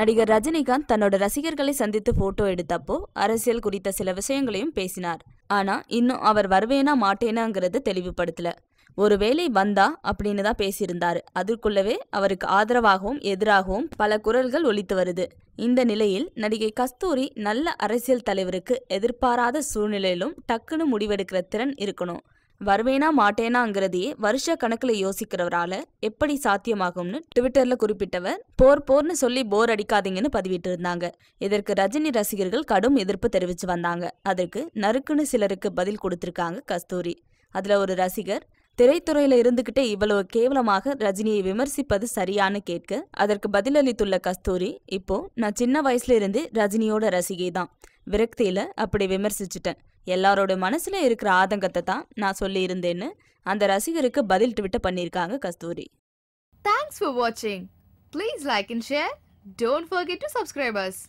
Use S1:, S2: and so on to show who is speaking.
S1: நடிகர் ரஜினிகாந்த் தன்னோட ரசிகர்களை சந்தித்து போட்டோ எடுத்தப்போ அரசியல் குறித்த சில விஷயங்களையும் பேசினார். ஆனா இன்னும் அவர் வருவேனா மாட்டேனாங்கிறத தெளிவுபடுத்தல. ஒருவேளை வந்தா அப்படின்னு தான் பேசியிருந்தாரு. அதற்குள்ளவே அவருக்கு ஆதரவாகவும் எதிராகவும் பல குரல்கள் ஒலித்து வருது. இந்த நிலையில் நடிகை கஸ்தூரி நல்ல அரசியல் தலைவருக்கு எதிர்பாராத சூழ்நிலையிலும் டக்குன்னு முடிவெடுக்கிற திறன் இருக்கணும். வருவேனா மாட்டேனாங்கிறதையே வருஷ கணக்குல யோசிக்கிறவரால எப்படி சாத்தியமாகும்னு ட்விட்டர்ல குறிப்பிட்டவர் போர் போர்னு சொல்லி போர் அடிக்காதீங்கன்னு பதிவிட்டு இருந்தாங்க இதற்கு ரஜினி ரசிகர்கள் கடும் எதிர்ப்பு தெரிவிச்சு வந்தாங்க. அதற்கு நறுக்குன்னு சிலருக்கு பதில் கொடுத்திருக்காங்க கஸ்தூரி. அதுல ஒரு ரசிகர் திரைத்துறையில இருந்துகிட்டே இவ்வளவு கேவலமாக ரஜினியை விமர்சிப்பது சரியான்னு கேட்க அதற்கு பதிலளித்துள்ள கஸ்தூரி இப்போ நான் சின்ன வயசுல இருந்து ரஜினியோட ரசிகை தான் விரக்தியில அப்படி விமர்சிச்சிட்டேன். எல்லாரோட மனசுல இருக்கிற ஆதங்கத்தை தான் நான் சொல்லியிருந்தேன்னு அந்த ரசிகருக்கு பதில் ட்விட்டர் பண்ணியிருக்காங்க கஸ்தூரி.
S2: தேங்க்ஸ் ஃபார் வாட்சிங் please like and share don't forget to subscribers.